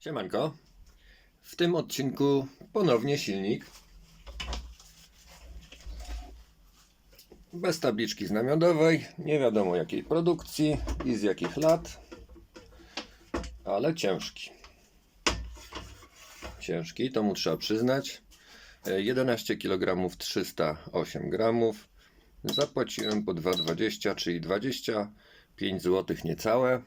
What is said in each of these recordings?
Siemanko. W tym odcinku ponownie silnik. Bez tabliczki znamionowej, nie wiadomo jakiej produkcji i z jakich lat, ale ciężki. Ciężki, to mu trzeba przyznać. E, 11 kg 308 gramów. Zapłaciłem po 2,20, czyli 25 zł niecałe.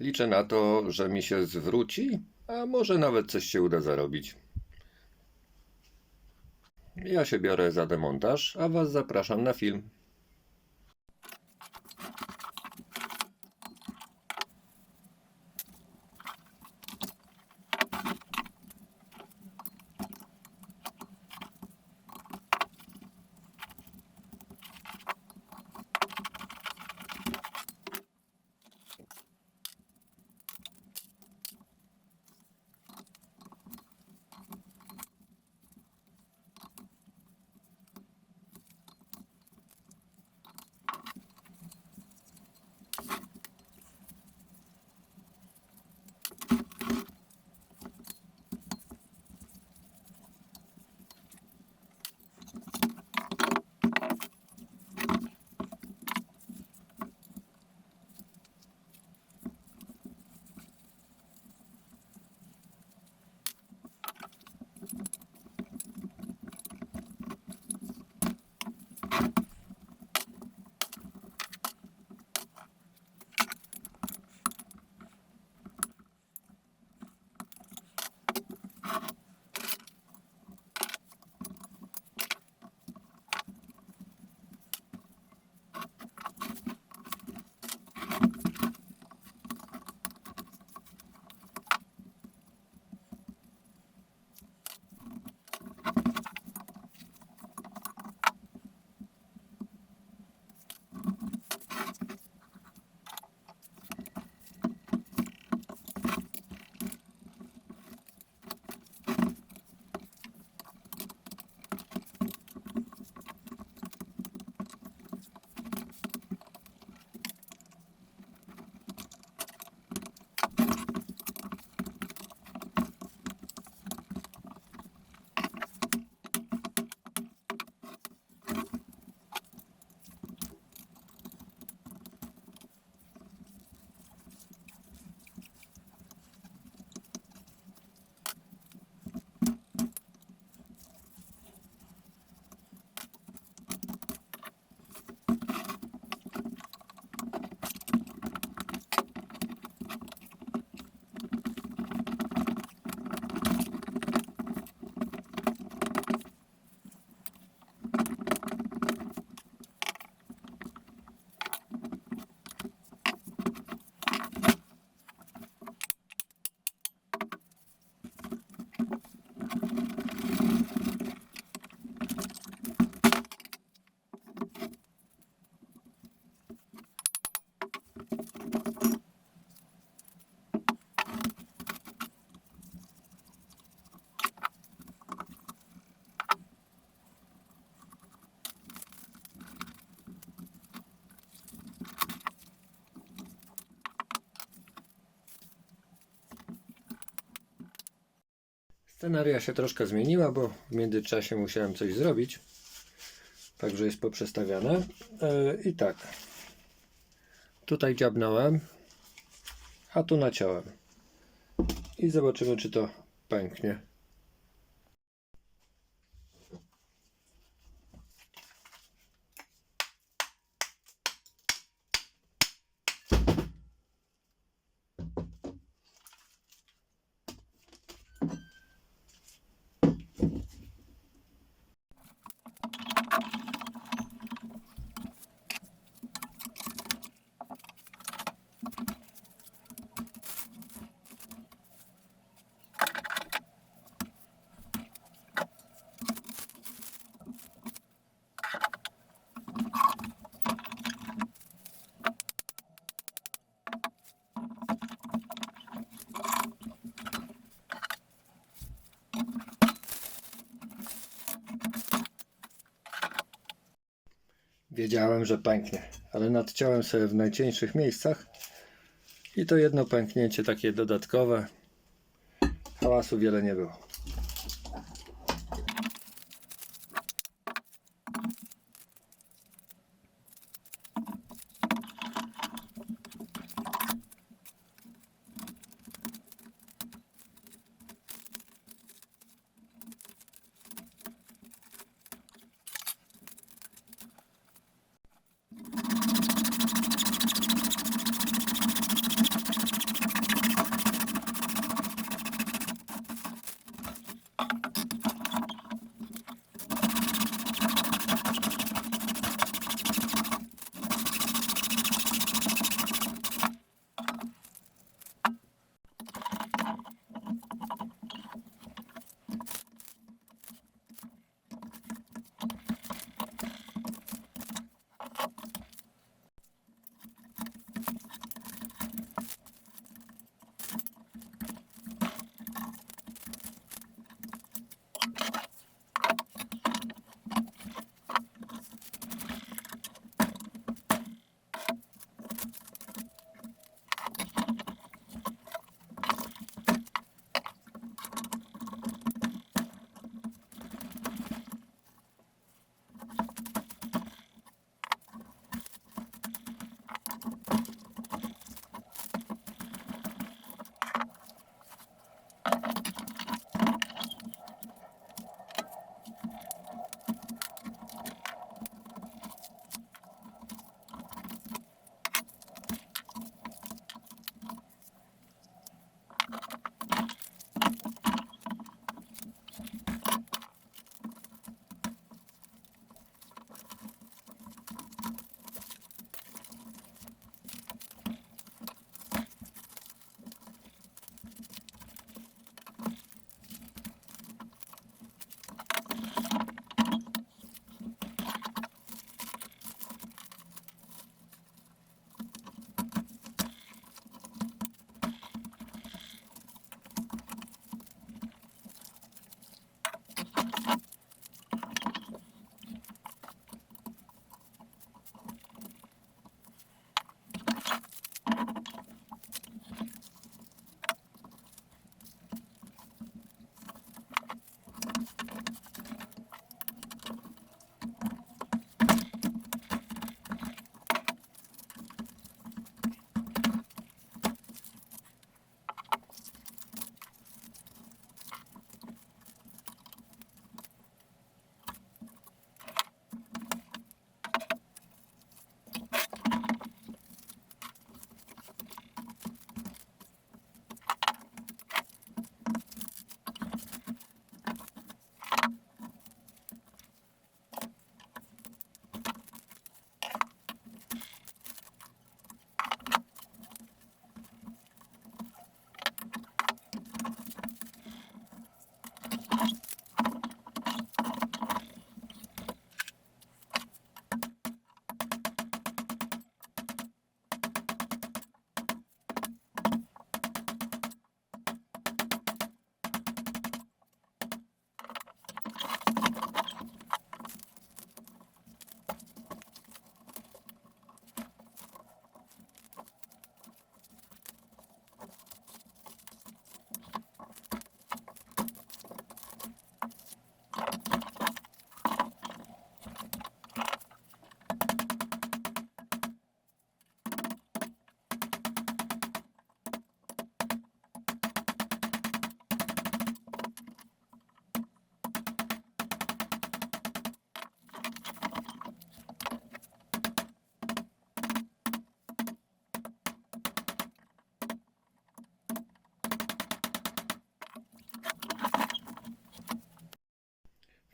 Liczę na to, że mi się zwróci, a może nawet coś się uda zarobić. Ja się biorę za demontaż, a Was zapraszam na film. Scenaria się troszkę zmieniła, bo w międzyczasie musiałem coś zrobić. Także jest poprzestawiane. E, I tak. Tutaj dziabnąłem, a tu naciąłem. I zobaczymy, czy to pęknie. Wiedziałem, że pęknie, ale nadciąłem sobie w najcieńszych miejscach i to jedno pęknięcie takie dodatkowe hałasu wiele nie było.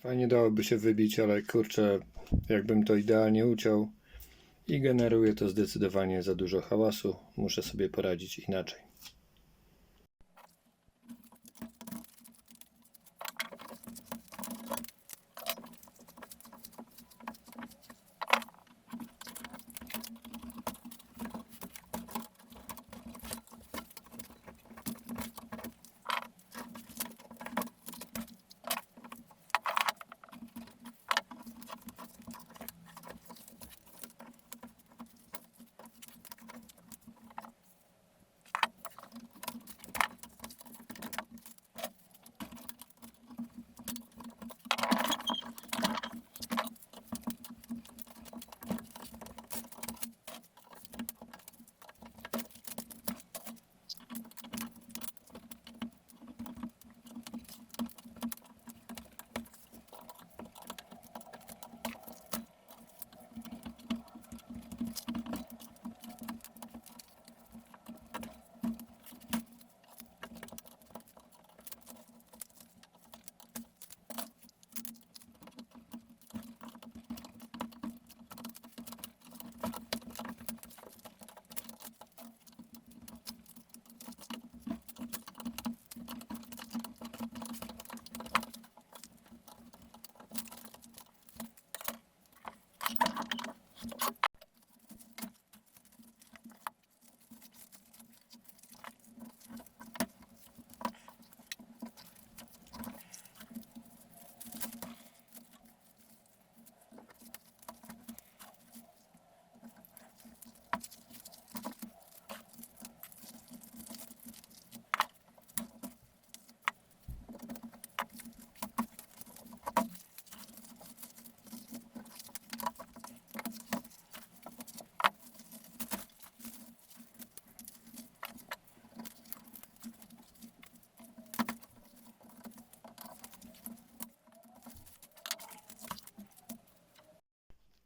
Fajnie dałoby się wybić, ale kurczę, jakbym to idealnie uciął i generuje to zdecydowanie za dużo hałasu. Muszę sobie poradzić inaczej.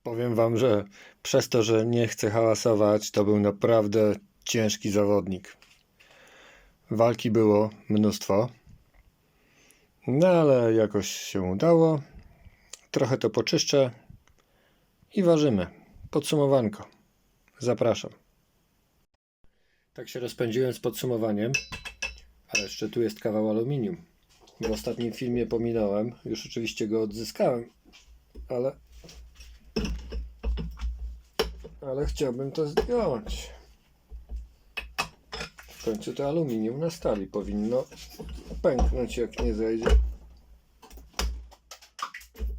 Powiem wam, że przez to, że nie chce hałasować, to był naprawdę ciężki zawodnik. Walki było mnóstwo. No ale jakoś się udało. Trochę to poczyszczę i ważymy. Podsumowanko. Zapraszam. Tak się rozpędziłem z podsumowaniem, ale jeszcze tu jest kawał aluminium. W ostatnim filmie pominąłem, już oczywiście go odzyskałem, ale ale chciałbym to zdjąć. W końcu to aluminium na stali powinno pęknąć jak nie zejdzie.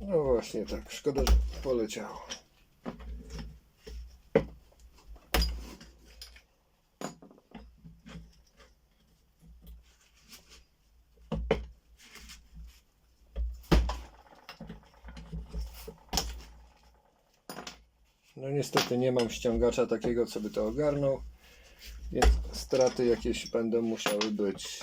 No właśnie tak, szkoda, że poleciało. No niestety nie mam ściągacza takiego, co by to ogarnął, więc straty jakieś będą musiały być.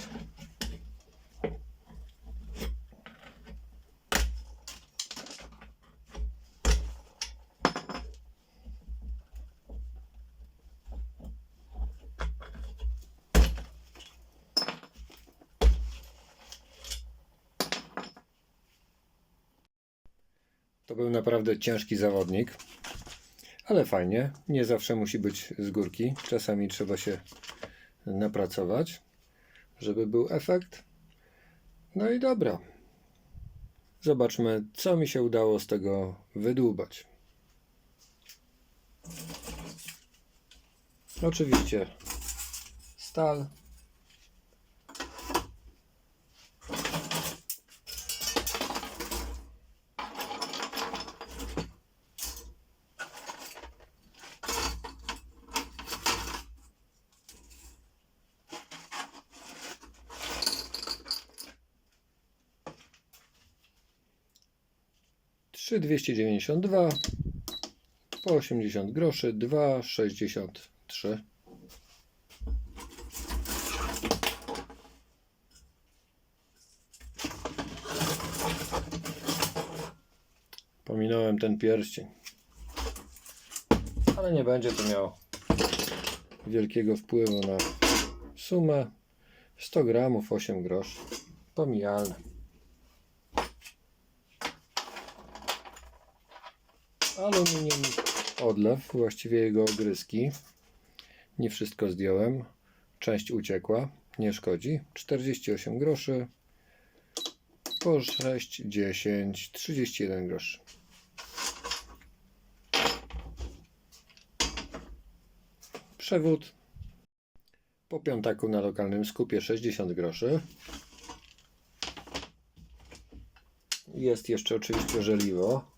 To był naprawdę ciężki zawodnik. Ale fajnie, nie zawsze musi być z górki. Czasami trzeba się napracować, żeby był efekt. No i dobra. Zobaczmy, co mi się udało z tego wydłubać. Oczywiście stal. Trzy dwieście dziewięćdziesiąt dwa po 80 groszy, 2,63. Pominąłem ten pierścień. Ale nie będzie to miało wielkiego wpływu na sumę. 100 gramów, 8 groszy. Pomijalne. Aluminium odlew, właściwie jego ogryski. Nie wszystko zdjąłem. Część uciekła, nie szkodzi. 48 groszy po 6, 10, 31 groszy. Przewód po piątaku na lokalnym skupie 60 groszy. Jest jeszcze oczywiście żeliwo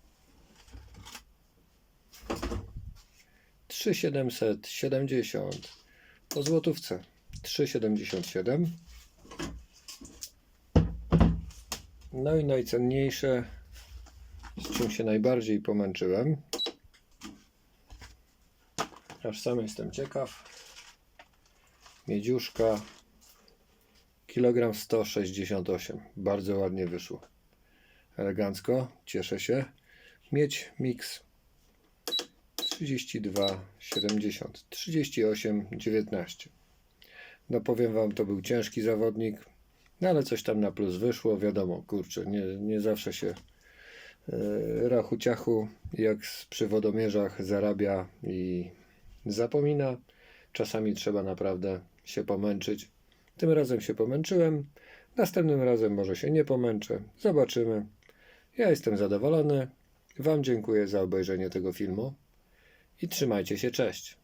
3770 po złotówce. 3,77 no i najcenniejsze z czym się najbardziej pomęczyłem. Aż sam jestem ciekaw. Miedziuszka. Kilogram 168 bardzo ładnie wyszło. Elegancko, cieszę się. Miedź mix 32, 70, 38, 19. No powiem Wam, to był ciężki zawodnik, no ale coś tam na plus wyszło, wiadomo, kurczę, nie, nie zawsze się e, rachu ciachu, jak przy wodomierzach zarabia i zapomina. Czasami trzeba naprawdę się pomęczyć. Tym razem się pomęczyłem, następnym razem może się nie pomęczę. Zobaczymy. Ja jestem zadowolony. Wam dziękuję za obejrzenie tego filmu i trzymajcie się, cześć.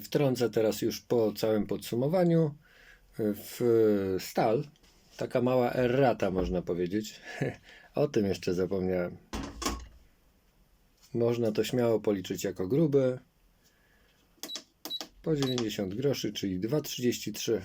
Wtrącę teraz już po całym podsumowaniu w stal. Taka mała errata, można powiedzieć. O tym jeszcze zapomniałem. Można to śmiało policzyć jako gruby. Po 90 groszy, czyli 2,33